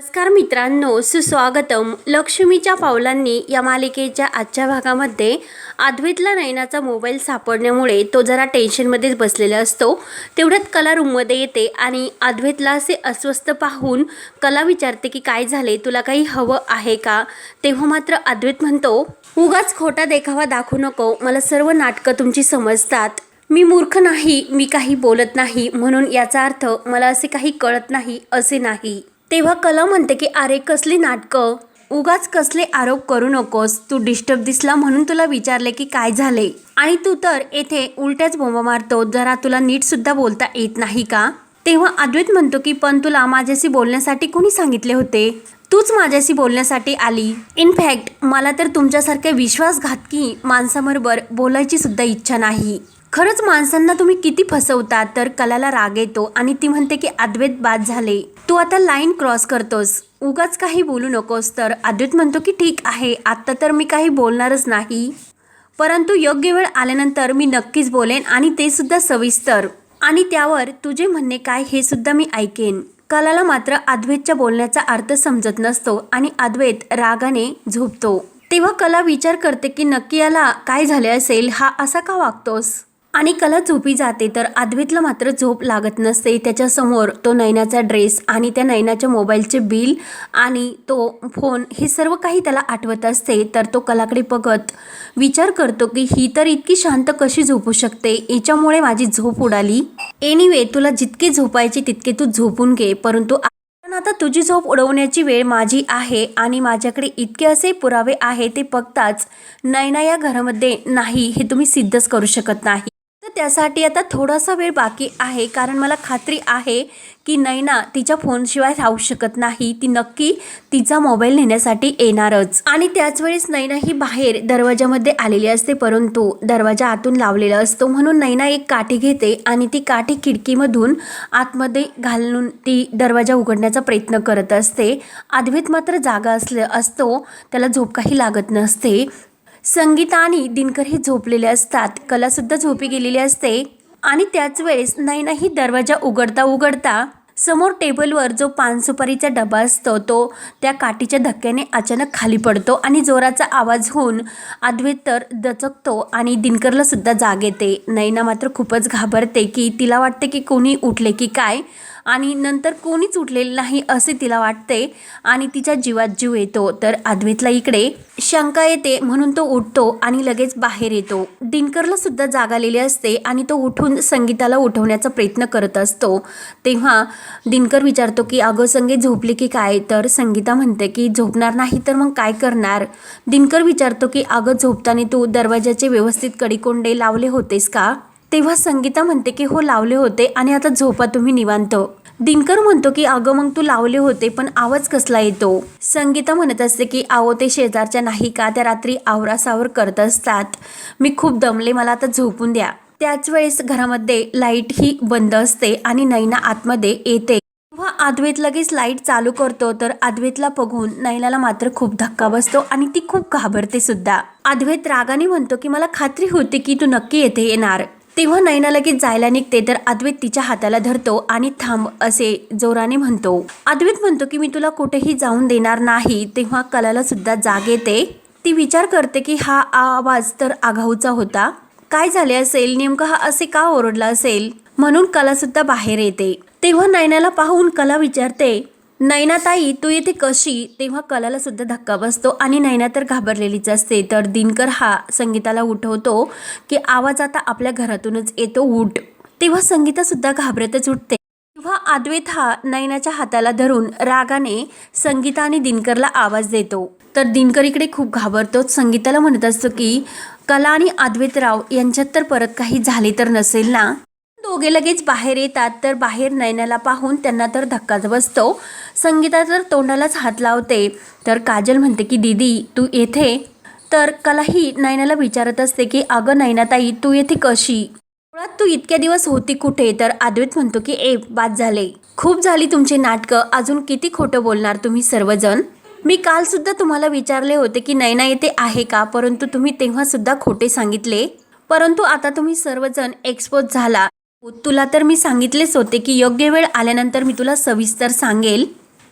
नमस्कार मित्रांनो सुस्वागतम. लक्ष्मीच्या पावलांनी या मालिकेच्या आजच्या भागामध्ये अद्वैतला नयनाचा मोबाईल सापडण्यामुळे तो जरा टेन्शनमध्येच बसलेला असतो. तेवढ्यात कला रूममध्ये येते आणि अद्वैतला असे अस्वस्थ पाहून कला विचारते की काय झाले? तुला काही हवं आहे का? तेव्हा मात्र अद्वैत म्हणतो उगाच खोटा देखावा दाखवू नको. मला सर्व नाटकं तुमची समजतात. मी मूर्ख नाही मी काही बोलत नाही. म्हणून याचा अर्थ मला असे काही कळत नाही असे नाही. तेव्हा कला म्हणते की अरे कसली नाटकं? उगाच कसले आरोप करू नकोस. तू डिस्टर्ब दिसला म्हणून तुला विचारले की काय झाले? आणि तू तर येथे उलट्याच बोंबा मारतो. जरा तुला नीट सुद्धा बोलता येत नाही का? तेव्हा अद्वैत म्हणतो की पण तुला माझ्याशी बोलण्यासाठी कोणी सांगितले होते? तूच माझ्याशी बोलण्यासाठी आली. इनफॅक्ट मला तर तुमच्यासारख्या विश्वासघातकी माणसाबरोबर बोलायची सुद्धा इच्छा नाही. खरंच माणसांना तुम्ही किती फसवता तर कलाला राग येतो आणि ती म्हणते की अद्वैत बाद झाले. तू आता लाईन क्रॉस करतोस. उगाच काही बोलू नकोस तर अद्वैत म्हणतो की ठीक आहे आत्ता तर मी काही बोलणारच नाही. परंतु योग्य वेळ आल्यानंतर मी नक्कीच बोलेन आणि ते सुद्धा सविस्तर. आणि त्यावर तुझे म्हणणे काय हे सुद्धा मी ऐकेन. कलाला मात्र अद्वैतच्या बोलण्याचा अर्थ समजत नसतो आणि अद्वैत रागाने झोपतो. तेव्हा कला विचार करते की नक्की याला काय झाले असेल हा असा का वागतोस? आणि कला झोपी जाते तर अद्वैतला मात्र झोप लागत नसते. त्याच्यासमोर तो नयनाचा ड्रेस आणि त्या नयनाच्या मोबाईलचे बिल आणि तो फोन हे सर्व काही त्याला आठवत असते. तर तो कलाकडे बघत विचार करतो की ही तर इतकी शांत कशी झोपू शकते? याच्यामुळे माझी झोप उडाली. एनिवे तुला जितके झोपायचे तितके तू झोपून घे. परंतु पण आता तुझी झोप उडवण्याची वेळ माझी आहे आणि माझ्याकडे इतके असे पुरावे आहे ते बघताच नयना या घरामध्ये नाही हे तुम्ही सिद्धच करू शकत नाही. त्यासाठी आता थोडासा वेळ बाकी आहे. कारण मला खात्री आहे की नैना तिच्या फोनशिवाय राहू शकत नाही. ती नक्की तिचा मोबाईल नेण्यासाठी येणारच. आणि त्याच वेळेस नैना ही बाहेर दरवाजामध्ये आलेली असते. परंतु दरवाजा आतून लावलेला असतो. म्हणून नैना एक काठी घेते आणि ती काठी खिडकीमधून आतमध्ये घालून ती दरवाजा उघडण्याचा प्रयत्न करत असते. अद्वैत मात्र जागा असल्या असतो. त्याला झोप काही लागत नसते. संगीता आणि दिनकर हे झोपलेले असतात. कलासुद्धा झोपी गेलेली असते. आणि त्याच वेळेस नैनाही दरवाजा उघडता उघडता समोर टेबलवर जो पान सुपारीचा डबा असतो तो त्या काठीच्या धक्क्याने अचानक खाली पडतो आणि जोराचा आवाज होऊन अद्वेतर तर दचकतो आणि दिनकरला सुद्धा जाग येते. नैना मात्र खूपच घाबरते की तिला वाटते की कोणी उठले की काय. आणि नंतर कोणीच उठलेलं नाही असे तिला वाटते. आणि तिच्या जीवात जीव येतो. तर अद्वैतला इकडे शंका येते म्हणून तो उठतो आणि लगेच बाहेर येतो. दिनकरला सुद्धा जाग आलेली असते आणि तो उठून संगीताला उठवण्याचा प्रयत्न करत असतो. तेव्हा दिनकर विचारतो की अगं संगीत झोपली की काय? तर संगीता म्हणते की झोपणार नाही तर मग काय करणार? दिनकर विचारतो की अगं झोपताना तू दरवाजाचे व्यवस्थित कडीकोंडे लावले होतेस का? तेव्हा संगीता म्हणते की हो लावले होते आणि आता झोपा तुम्ही निवांत. दिनकर म्हणतो की अगं मग तू लावले होते पण आवाज कसला येतो? संगीता म्हणत असते की आहो ते शेजारच्या नाही का त्या रात्री आवरासावर करत असतात. मी खूप दमले मला आता झोपून द्या. त्याच वेळेस घरामध्ये लाइट ही बंद असते आणि नैना आतमध्ये येते. तेव्हा अद्वैत लगेच लाइट चालू करतो तर अद्वैतला बघून नैनाला मात्र खूप धक्का बसतो आणि ती खूप घाबरते सुद्धा. अद्वैत रागाने म्हणतो की मला खात्री होती की तू नक्की येथे येणार. तेव्हा नयना लगेच जायला निघते तर अद्वैत तिच्या हाताला धरतो आणि थांब असे जोराने म्हणतो. अद्वैत म्हणतो की मी तुला कुठेही जाऊन देणार नाही. तेव्हा कलाला सुद्धा जाग येते. ती विचार करते की हा आवाज तर आघाऊचा होता. काय झाले असेल? नेमकं हा असे का ओरडला असेल? म्हणून कला सुद्धा बाहेर येते. तेव्हा नयनाला पाहून कला विचारते नैनाताई तू येथे कशी? तेव्हा कलाला सुद्धा धक्का बसतो आणि नैना तर घाबरलेलीच असते. तर दिनकर हा संगीताला उठवतो की आवाज आता आपल्या घरातूनच येतो उठ. तेव्हा संगीता सुद्धा घाबरतच उठते. तेव्हा अद्वैत हा नैनाच्या हाताला धरून रागाने संगीता आणि दिनकरला आवाज देतो. तर दिनकर इकडे खूप घाबरतो. संगीताला म्हणत असतो की कला आणि अद्वैतराव यांच्यात तर परत काही झाले तर नसेल ना? दोघे लगेच बाहेर येतात तर बाहेर नयनाला पाहून त्यांना तर धक्काच बसतो. संगीता तर तोंडालाच हात लावते. तर काजल म्हणते की दीदी तू येथे? तर कलाही नयनाला विचारत असते की अगं नयनाताई तू येथे कशी? मुळात तू इतक्या दिवस होती कुठे? तर अद्वैत म्हणतो की ए बाद झाले. खूप झाली तुमची नाटकं. अजून किती खोटं बोलणार तुम्ही सर्वजण? मी कालसुद्धा तुम्हाला विचारले होते की नैना येथे आहे का? परंतु तुम्ही तेव्हासुद्धा खोटे सांगितले. परंतु आता तुम्ही सर्वजण एक्सपोज झाला. तुला तर मी सांगितलेच होते की योग्य वेळ आल्यानंतर मी तुला सविस्तर सांगेल.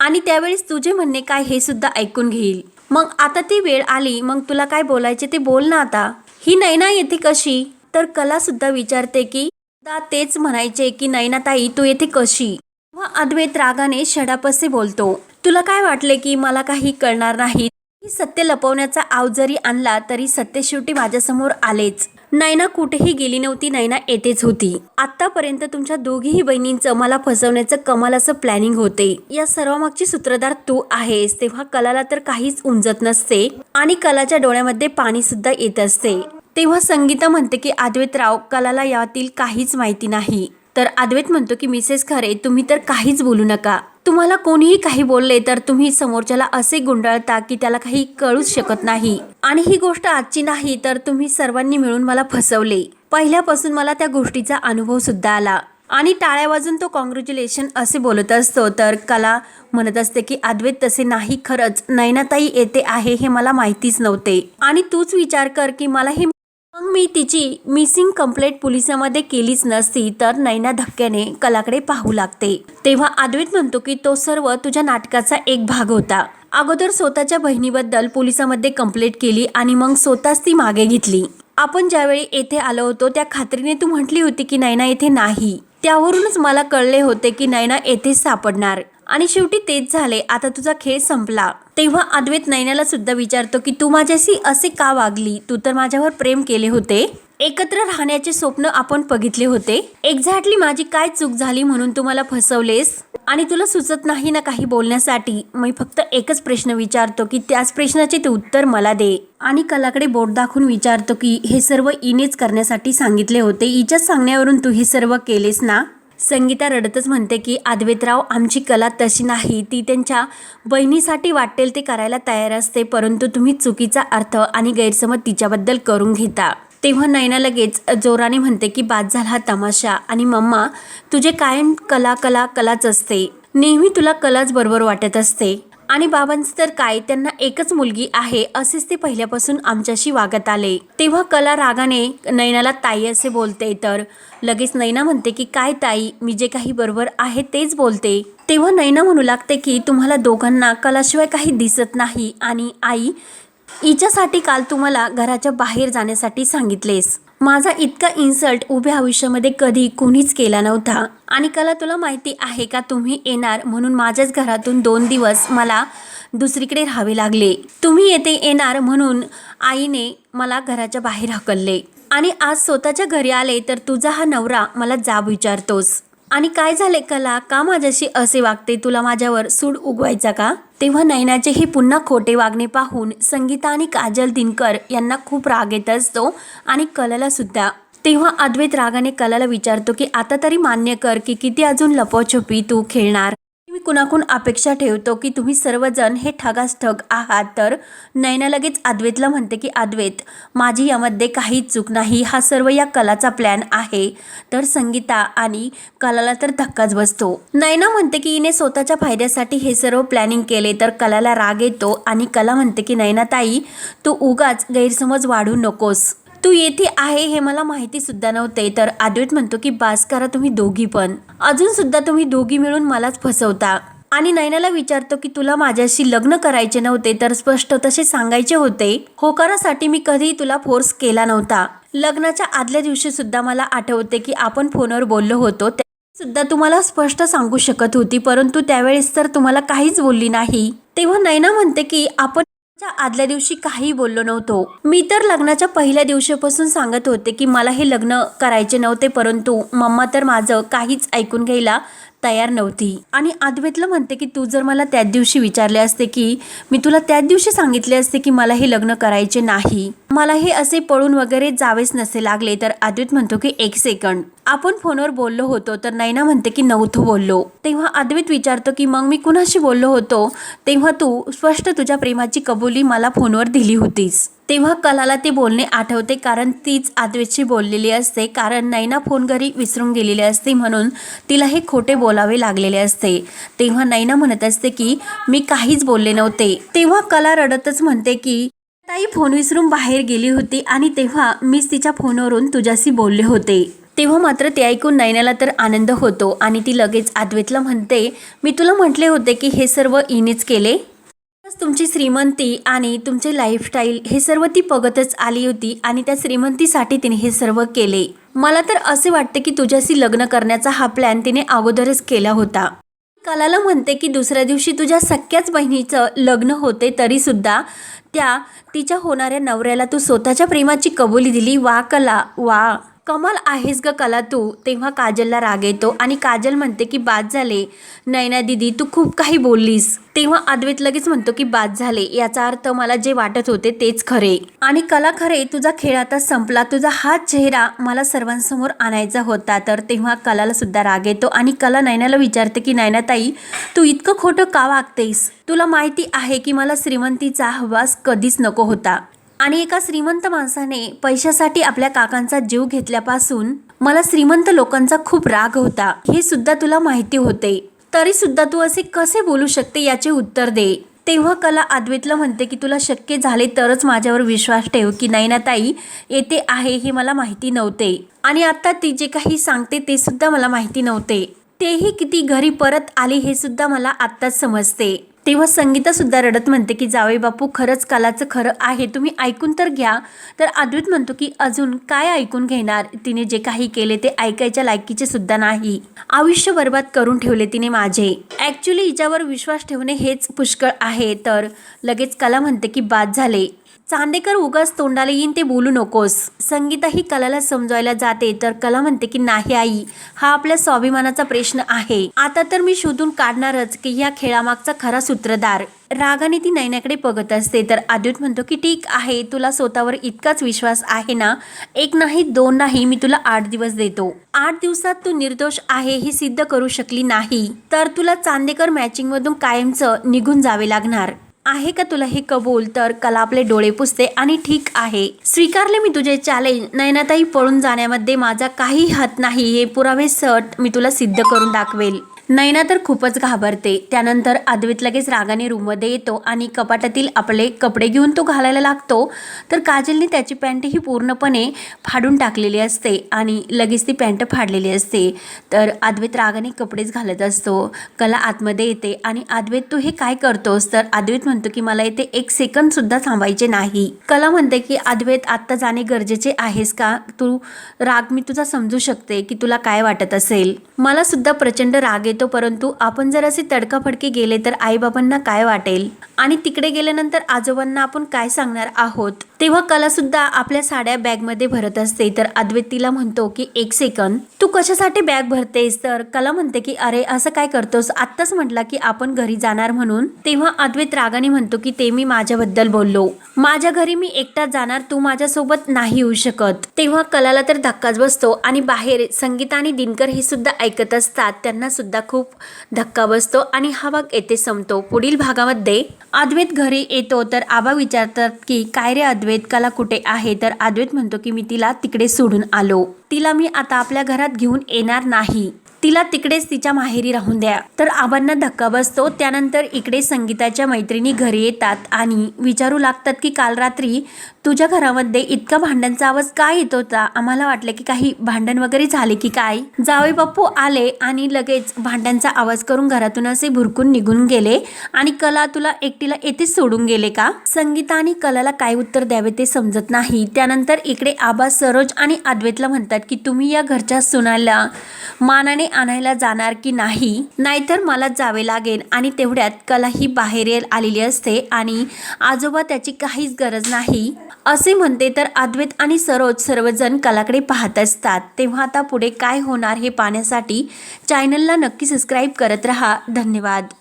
आणि त्यावेळेस तुझे म्हणणे काय हे सुद्धा ऐकून घेईल. मग आता ती वेळ आली मग तुला काय बोलायचे ते बोल ना आता. ही नैना येते कशी? तर कला सुद्धा विचारते की दा तेच म्हणायचे की नैनाताई तू येथे कशी? व अद्वैत रागाने शडापसे बोलतो तुला काय वाटले की मला काही कळणार नाही? सत्य लपवण्याचा आव जरी आणला तरी सत्य शेवटी माझ्यासमोर आलेच. नैना कुठेही गेली नव्हती नैना येतेच होती. आतापर्यंत तुमच्या दोघीही बहिणींचं मला फसवण्याचं कमाल असं प्लॅनिंग होते. या सर्वामागची सूत्रधार तू आहेस तेव्हा कलाला तर काहीच उमजत नसते आणि कलाच्या डोळ्यामध्ये पाणी सुद्धा येत असते. तेव्हा संगीता म्हणते की अद्वैतराव कलाला यातील काहीच माहिती नाही. तर अद्वैत म्हणतो की मिसेस खरे तुम्ही तर काहीच बोलू नका. तुम्हाला कोणीही काही बोलले तर तुम्ही समोरच्याला असे गुंडाळता की त्याला काही कळूच शकत नाही. आणि ही गोष्ट आजची नाही तर तुम्ही सर्वांनी मिळून मला फसवले. पहिल्यापासून मला त्या गोष्टीचा अनुभव सुद्धा आला. आणि टाळ्या वाजून तो कॉंग्रॅच्युलेशन असे बोलत असतो. तर कला म्हणत असते की अद्वैत तसे नाही खरंच नैनाताई येते आहे हे मला माहितीच नव्हते. आणि तूच विचार कर की मला हे मग मी तिची मिसिंग कंप्लेंट पोलिसामध्ये केलीच नसती तर नैना धक्क्याने कलाकडे पाहू लागते. तेव्हा अद्वैत म्हणतो की तो सर्व तुझ्या नाटकाचा एक भाग होता. अगोदर स्वतःच्या बहिणीबद्दल पोलिसामध्ये कंप्लेंट केली आणि मग स्वतःच ती मागे घेतली. आपण ज्यावेळी येथे आलो होतो त्या खात्रीने तू म्हटली होती की नैना येथे नाही. त्यावरूनच मला कळले होते की नैना येथेच सापडणार. आणि शेवटी तेच झाले. आता तुझा खेळ संपला. तेव्हा अद्वैत नैनाला सुद्धा विचारतो की तू माझ्याशी असे का वागली? तू तर माझ्यावर प्रेम केले होते. एकत्र राहण्याचे स्वप्न आपण बघितले होते. एक्झॅक्टली माझी काय चूक झाली म्हणून तू मला फसवलेस? आणि तुला सुचत नाही ना काही बोलण्यासाठी? मी फक्त एकच प्रश्न विचारतो की त्याच प्रश्नाचे ते उत्तर मला दे. आणि कलाकडे बोट दाखवून विचारतो की हे सर्व इनेच करण्यासाठी सांगितले होते. हिच्याच सांगण्यावरून तू हे सर्व केलेस ना? संगीता रडतच म्हणते की अद्वैतराव आमची कला तशी नाही. ती त्यांच्या बहिणीसाठी वाटेल ते करायला तयार असते परंतु तुम्ही चुकीचा अर्थ आणि गैरसमज तिच्याबद्दल करून घेता. तेव्हा नैना लगेच जोराने म्हणते की बाद झाला हा तमाशा आणि मम्मा तुझे कायम कला कला कलाच असते. नेहमी तुला कलाच बरोबर वाटत असते. आणि बाबांचं तर काय त्यांना एकच मुलगी आहे असेच ते पहिल्यापासून आमच्याशी वागत आले. तेव्हा कला रागाने नैनाला ताई असे बोलते तर. लगेच नैना म्हणते की काय ताई मी जे काही बरोबर आहे तेच बोलते. तेव्हा नैना म्हणू लागते की तुम्हाला दोघांना कलाशिवाय काही दिसत नाही आणि आई हिच्यासाठी काल तुम्हाला घराच्या बाहेर जाण्यासाठी सांगितलेस. माझा इतका इन्सल्ट उभ्या आयुष्यामध्ये कधी कोणीच केला नव्हता. आणि कला तुला माहिती आहे का? तुम्ही येणार म्हणून माझ्याच घरातून दोन दिवस मला दुसरीकडे राहावे लागले. तुम्ही येथे येणार म्हणून आईने मला घराच्या बाहेर हकलले आणि आज स्वतःच्या घरी आले तर तुझा हा नवरा मला जाब विचारतोस. आणि काय झाले कला? का माझ्याशी असे वागते? तुला माझ्यावर सूड उगवायचा का? तेव्हा नैनाचे हे पुन्हा खोटे वागणे पाहून संगीता आणि काजल दिनकर यांना खूप राग येत असतो आणि कलालासुद्धा तेव्हा अद्वैत रागाने कलाला विचारतो की आता तरी मान्य कर की किती अजून लपोछपी तू खेळणार? मी कुणाकून अपेक्षा ठेवतो की तुम्ही सर्वजण हे ठगास ठग आहात? तर नैना लगेच अद्वैतला म्हणते की अद्वैत माझी यामध्ये काहीच चूक नाही. हा सर्व या कलाचा प्लॅन आहे. तर संगीता आणि कलाला तर धक्काच बसतो. नैना म्हणते की हिने स्वतःच्या फायद्यासाठी हे सर्व प्लॅनिंग केले. तर कलाला राग येतो आणि कला म्हणते की नयनाताई तू उगाच गैरसमज वाढू नकोस. तू येथे आहे हे मला माहिती सुद्धा नव्हते. तर अद्वैत म्हणतो की बास करा तुम्ही दोघी पण. अजून सुद्धा तुम्ही दोघी मिळून मलाच फसवता. आणि नैनाला विचारतो की तुला माझ्याशी लग्न करायचे नव्हते तर स्पष्ट तसे सांगायचे होते. होकारासाठी मी कधीही तुला फोर्स केला नव्हता. लग्नाच्या आदल्या दिवशी सुद्धा मला आठवते की आपण फोनवर बोललो होतो. सुद्धा तुम्हाला स्पष्ट सांगू शकत होती परंतु त्यावेळेस तर तुम्हाला काहीच बोलली नाही. तेव्हा नैना म्हणते की आपण आदल्या दिवशी काही बोललो नव्हतो. मी तर लग्नाच्या पहिल्या दिवशीपासून सांगत होते की मला हे लग्न करायचे नव्हते परंतु मम्मा तर माझं काहीच ऐकून घ्यायला तयार नव्हती. आणि अद्वैतला म्हणते की तू जर मला त्याच दिवशी विचारले असते की मी तुला त्याच दिवशी सांगितले असते की मला हे लग्न करायचे नाही. मला हे असे पळून वगैरे जावेच नसे लागले. तर अद्वैत म्हणतो की एक सेकंड आपण फोनवर बोललो होतो तर नैना म्हणते की नव्हतं बोललो. तेव्हा अद्वैत विचारतो की मग मी कुणाशी बोललो होतो? तेव्हा तू स्पष्ट तुझ्या प्रेमाची कबुली मला फोनवर दिली होतीस. तेव्हा कलाला ते बोलणे आठवते कारण तीच आदवेची बोललेली असते. कारण नैना फोन घरी विसरून गेलेली असते म्हणून तिला हे खोटे बोलावे लागलेले असते. तेव्हा नैना म्हणत असते की मी काहीच बोलले नव्हते. तेव्हा कला रडतच म्हणते की ताई फोन विसरून बाहेर गेली होती आणि तेव्हा मीच तिच्या फोनवरून तुझ्याशी बोलले होते. तेव्हा मात्र ते ऐकून नैनाला तर आनंद होतो आणि ती लगेच आदवेतला म्हणते मी तुला म्हटले होते की हे सर्व इनेच केले? तुमची श्रीमंती आणि तुमचे लाईफस्टाईल हे सर्व ती बघतच आली होती आणि त्या श्रीमंतीसाठी तिने हे सर्व केले. मला तर असे वाटते की तुझ्याशी लग्न करण्याचा हा प्लॅन तिने अगोदरच केला होता. कलाला म्हणते की दुसऱ्या दिवशी तुझ्या सख्याच बहिणीचं लग्न होते तरीसुद्धा त्या तिच्या होणाऱ्या नवऱ्याला तू स्वतःच्या प्रेमाची कबुली दिली. वा कला वा. कमाल आहेस ग कला तू. तेव्हा काजलला राग येतो आणि काजल म्हणते की बाद झाले. नैना दिदी तू खूप काही बोललीस. तेव्हा अद्वैत लगेच म्हणतो की बाद झाले. याचा अर्थ मला जे वाटत होते तेच खरे. आणि कला खरे तुझा खेळ आता संपला. तुझा हा चेहरा मला सर्वांसमोर आणायचा होता. तर तेव्हा कलाला सुद्धा राग येतो आणि कला नैनाला विचारते की नैनाताई तू इतकं खोटं का वागतेस? तुला माहिती आहे की मला श्रीमंतीचा हवास कधीच नको होता. आणि एका श्रीमंत माणसाने पैशासाठी आपल्या काकांचा जीव घेतल्यापासून मला श्रीमंत लोकांचा खूप राग होता. हे सुद्धा तुला माहिती होते. तरी सुद्धा तू असे कसे बोलू शकते याचे उत्तर दे. तेव्हा कला अद्वैतला म्हणते की तुला शक्य झाले तरच माझ्यावर विश्वास ठेव की नैनाताई येते आहे हे मला माहिती नव्हते. आणि आता ती जे काही सांगते ते सुद्धा मला माहिती नव्हते. तेही किती घरी परत आली हे सुद्धा मला आत्ताच समजते. तेव्हा संगीतासुद्धा रडत म्हणते की जावे बापू खरंच कालाचं खरं आहे. तुम्ही ऐकून तर घ्या. तर अद्वैत म्हणतो की अजून काय ऐकून घेणार? तिने जे काही केले ते ऐकायच्या लायकीचे सुद्धा नाही. आयुष्य बर्बाद करून ठेवले तिने माझे. ॲक्च्युली हिच्यावर विश्वास ठेवणे हेच पुष्कळ आहे. तर लगेच कला म्हणते की बाद झाले. चांदेकर उगाच तोंडाला येईन ते बोलू नकोस. संगीता ही कलाला समजवायला जाते तर कला म्हणते की नाही आई हा आपल्या स्वाभिमानाचा प्रश्न आहे. आता तर मी शोधून काढणारच की या खेळामागचा खरा सूत्रधार. रागाने ती नैनाकडे बघत असते तर आद्युत म्हणतो की ठीक आहे तुला स्वतःवर इतकाच विश्वास आहे ना? एक नाही दोन नाही मी तुला आठ दिवस देतो. आठ दिवसात तू निर्दोष आहे हे सिद्ध करू शकली नाही. तर तुला चांदेकर मॅचिंगमधून कायमचं निघून जावे लागणार. आहे का तुला हे कबूल? तर कला आपले डोळे पुसते आणि ठीक आहे. स्वीकारले मी तुझे चॅलेंज नयनाताई पळून जाण्यामध्ये माझा काही हात नाही. हे पुरावे सट मी तुला सिद्ध करून दाखवेल. नयना तर खूपच घाबरते. त्यानंतर अद्वैत लगेच रागाने रूममध्ये येतो आणि कपाटातील आपले कपडे घेऊन तो घालायला लागतो. तर काजलने त्याची पॅन्ट ही पूर्णपणे फाडून टाकलेली असते आणि लगेच ती पॅन्ट फाडलेली असते. तर अद्वैत रागाने कपडेच घालत असतो. कला आतमध्ये येते आणि अद्वैत तू हे काय करतोस? तर अद्वैत म्हणतो की मला इथे एक सेकंद सुद्धा थांबायचे नाही. कला म्हणते की अद्वैत आत्ता जाणे गरजेचे आहेस का? तू राग मी तुझा समजू शकते की तुला काय वाटत असेल. मला सुद्धा प्रचंड राग येतो परंतु आपण जर असे तडकाफडके गेले तर आईबाबांना काय वाटेल? आणि तिकडे गेल्यानंतर आजोबांना आपण काय सांगणार आहोत? तेव्हा कला सुद्धा आपल्या साड्या बॅगमध्ये भरत असते. तर अद्वैत तिला म्हणतो की एक सेकंद तू कशासाठी बॅग भरतेस? तर कला म्हणते की अरे असं काय करतोस? आत्ताच म्हटला की आपण घरी जाणार म्हणून. तेव्हा अद्वैत रागाने म्हणतो की ते मी माझ्याबद्दल बोललो. माझ्या घरी मी एकटा जाणार तू माझ्यासोबत नाही येऊ शकत. तेव्हा कलाला तर धक्काच बसतो. आणि बाहेर संगीता आणि दिनकर हे सुद्धा ऐकत असतात. त्यांना सुद्धा खूप धक्का बसतो आणि हा भाग येथे संपतो. पुढील भागामध्ये अद्वैत घरी येतो तर आबा विचारतात की काय रे अद्वैत? कला कुठे आहे? तर अद्वैत म्हणतो की मी तिला तिकडे सोडून आलो. तिला मी आता आपल्या घरात घेऊन येणार नाही. तिला तिकडेच तिच्या माहेरी राहून द्या. तर आबांना धक्का बसतो. त्यानंतर इकडे संगीताच्या मैत्रिणी घरी येतात आणि विचारू लागतात की काल रात्री तुझ्या घरामध्ये इतका भांडणचा आवाज काय येत होता? आम्हाला वाटलं की काही भांडण वगैरे झाले की काय? जावे बाप्पू आले आणि लगेच भांड्यांचा आवाज करून घरातून असे भुरकून निघून गेले. आणि कला तुला एकटीला येथेच सोडून गेले का? संगीता आणि कलाला काय उत्तर द्यावे ते समजत नाही. त्यानंतर इकडे आबा सरोज आणि अद्वैतला म्हणतात की तुम्ही या घरच्या सुनाला मानाने आणायला जाणार की नाही नाहीतर मला जावे लागेल आणि तेवढ्यात कला ही बाहेर आलेली असते आणि आजोबा त्याची काहीच गरज नाही. असे म्हणते तर अद्वैत आणि सरोज सर्वजण कलाकडे पाहत असतात. तेव्हा आता पुढे काय होणार हे पाहण्यासाठी चॅनलला नक्की सबस्क्राईब करत रहा. धन्यवाद.